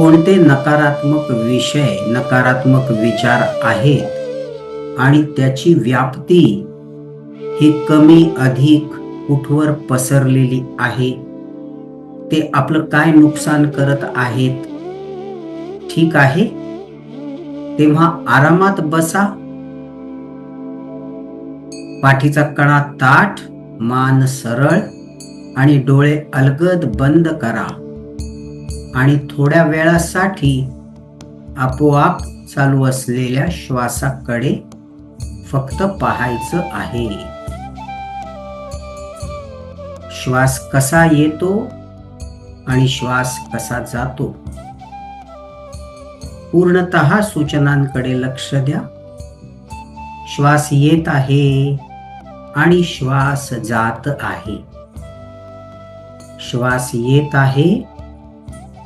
कोणते नकारात्मक विषय नकारात्मक विचार आहेत आणि त्याची व्याप्ती ही कमी अधिक कुठवर पसरलेली आहे? ते आपलं काय नुकसान करत आहेत? ठीक आहे? तेव्हा आरामात बसा. पाठीचा कणा ताठ मान सरळ आणि डोळे अलगद बंद करा. आणि थोड्या वेळासाठी आपोआप चालू असलेल्या श्वासाकडे फक्त पाहायचं आहे. श्वास कसा येतो आणि श्वास कसा जातो? पूर्णत सूचनांकडे लक्ष द्या. श्वास येत आहे आणि श्वास जात आहे. श्वास येत आहे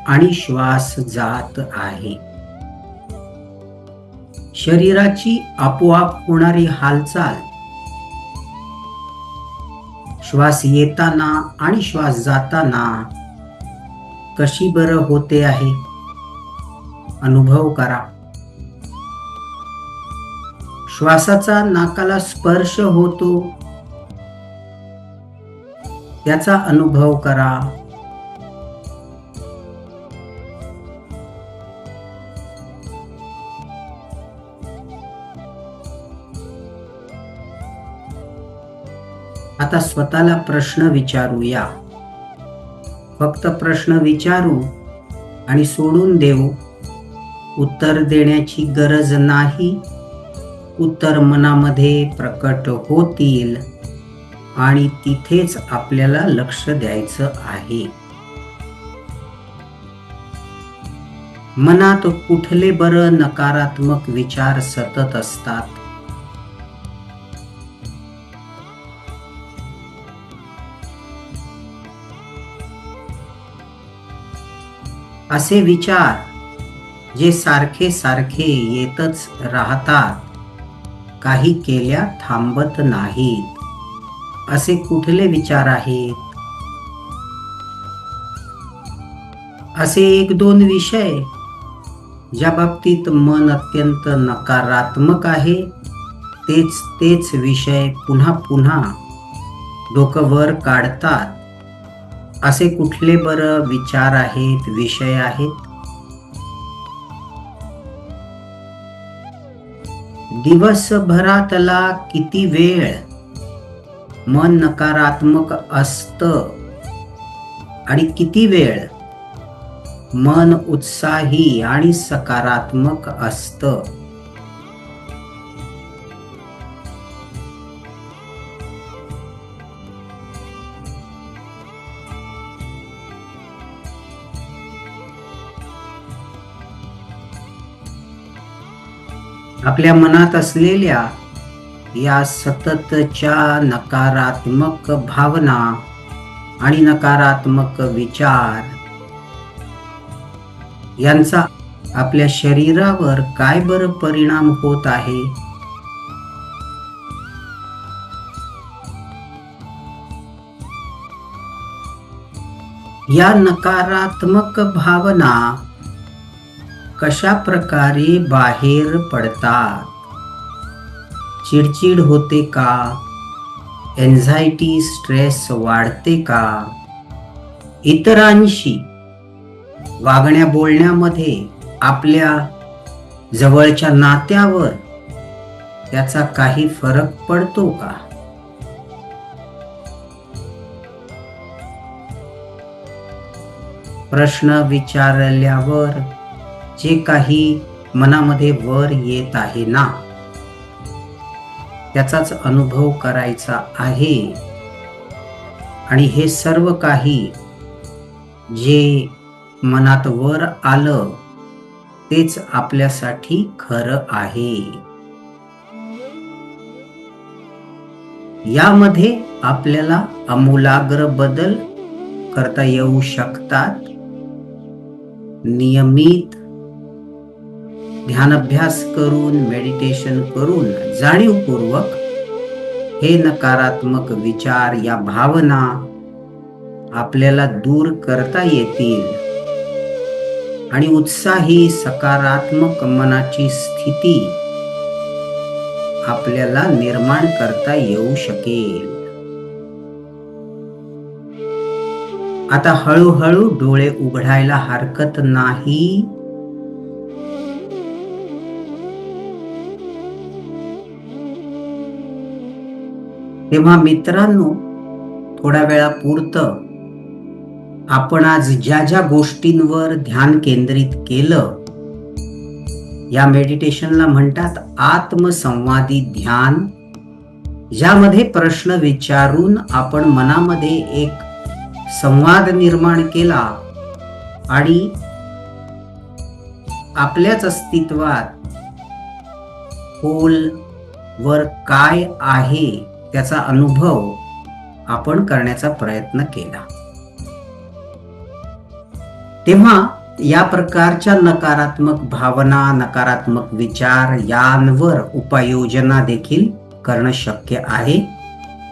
आणि श्वास जात आहे. शरीराची आपोआप होणारी हालचाल. श्वास येताना आणि श्वास जाताना कशी बरं होते आहे? अनुभव करा. श्वासाचा नाकाला स्पर्श होतो. त्याचा अनुभव करा. आता स्वतःला प्रश्न विचारूया. फक्त प्रश्न विचारू आणि सोडून देऊ. उत्तर देण्याची गरज नाही. उत्तर मनामध्ये प्रकट होतील आणि तिथेच आपल्याला लक्ष द्यायचं आहे. मनात कुठले बरं नकारात्मक विचार सतत असतात? असे विचार जे सारखे सारखे येतच राहतात काही केल्या थांबत नाहीत. असे कुठले विचार आहेत? असे एक दोन विषय ज्या बाबतीत मन अत्यंत नकारात्मक आहे तेच तेच विषय पुन्हा पुन्हा डोकं वर काढतात. असे कुठले बरं विचार आहेत विषय आहेत? दिवसभरातला किती वेळ? मन नकारात्मक असत. आणि किती वेळ? मन उत्साही आणि सकारात्मक असतं. आपल्या मनात असलेल्या या सततच्या नकारात्मक भावना आणि नकारात्मक विचार यांचा आपल्या शरीरावर काय बर परिणाम होत आहे? या नकारात्मक भावना कशा प्रकारे बाहेर पडतात? चिडचिड होते का? एन्झायटी स्ट्रेस वाढते का? इतरांशी वागण्या बोलण्यामध्ये आपल्या जवळच्या नात्यावर त्याचा काही फरक पडतो का? प्रश्न विचारल्यावर जे काही मनामध्ये वर येत आहे ना त्याचाच अनुभव करायचा आहे. आणि हे सर्व काही जे मनात वर आलं तेच आपल्यासाठी खरं आहे. यामध्ये आपल्याला आमूलाग्र बदल करता येऊ शकतात. नियमित ध्यानाभ्यास करून मेडिटेशन करून जाणीवपूर्वक हे नकारात्मक विचार या भावना आपल्याला दूर करता येतील. आणि उत्साही सकारात्मक मनाची स्थिती आपल्याला निर्माण करता येऊ शकेल. आता हळूहळू डोळे उघडायला हरकत नाही. तेव्हा मित्रांनो थोड्या वेळापुरतं आपण आज ज्या ज्या गोष्टींवर ध्यान केंद्रित केलं या मेडिटेशनला म्हणतात आत्मसंवादी ध्यान ज्यामध्ये प्रश्न विचारून आपण मनामध्ये एक संवाद निर्माण केला आणि आपल्याच अस्तित्वात खोल वर काय आहे त्याचा अनुभव आपण करण्याचा प्रयत्न केला. तेव्हा या प्रकारच्या नकारात्मक भावना नकारात्मक विचार यांवर उपाययोजना देखील करणं शक्य आहे.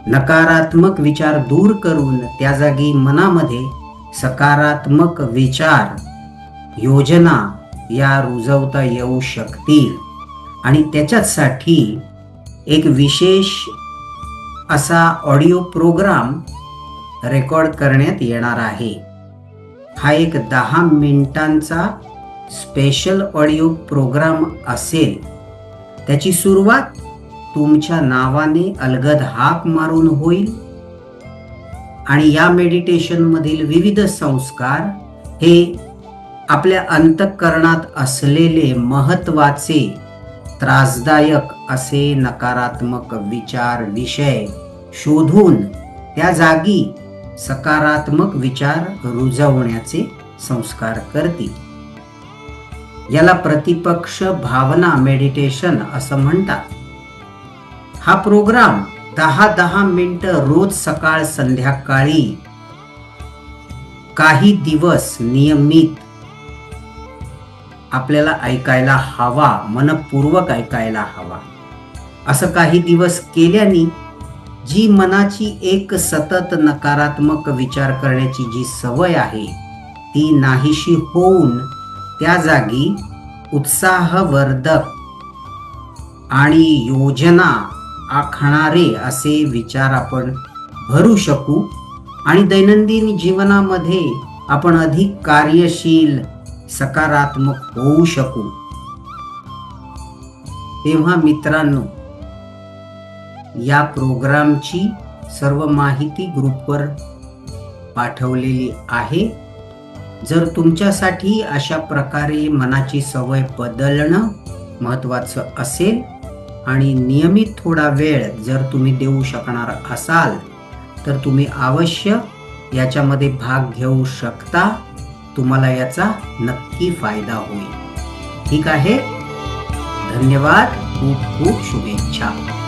नकारात्मक विचार दूर करून त्या जागी मनामध्ये सकारात्मक विचार योजना या रुजवता येऊ शकतील. आणि त्याच्यासाठी एक विशेष असा ऑडिओ प्रोग्राम रेकॉर्ड करण्यात येणार आहे. हा एक दहा मिनिटांचा स्पेशल ऑडिओ प्रोग्राम असेल. त्याची सुरुवात तुमच्या नावाने अलगद हाक मारून होईल. आणि या मेडिटेशनमधील विविध संस्कार हे आपल्या अंतःकरणात असलेले महत्त्वाचे त्रासदायक असे नकारात्मक विचार विषय शोधून त्या जागी सकारात्मक विचार रुजवण्याचे संस्कार करतील. याला प्रतिपक्ष भावना मेडिटेशन असं म्हणतात. हा प्रोग्राम दहा दहा मिनिटं रोज सकाळ संध्याकाळी काही दिवस नियमित आपल्याला ऐकायला हवा मनपूर्वक ऐकायला हवा. असं काही दिवस केल्याने जी मनाची एक सतत नकारात्मक विचार करण्याची जी सवय आहे ती नाहीशी होऊन त्या जागी उत्साहवर्धक आणि योजना आखणारे असे विचार आपण भरू शकू आणि दैनंदिन जीवनामध्ये आपण अधिक कार्यशील सकारात्मक होऊ शकू. तेव्हा मित्रांनो या प्रोग्रामची सर्व माहिती ग्रुपवर पाठवलेली आहे. जर तुमच्यासाठी अशा प्रकारे मनाची सवय बदलणं महत्त्वाचं असेल आणि नियमित थोडा वेळ जर तुम्ही देऊ शकणार असाल तर तुम्ही अवश्य याच्यामध्ये भाग घेऊ शकता. तुम्हाला याचा नक्की फायदा होईल. ठीक आहे? धन्यवाद. खूप खूप शुभेच्छा.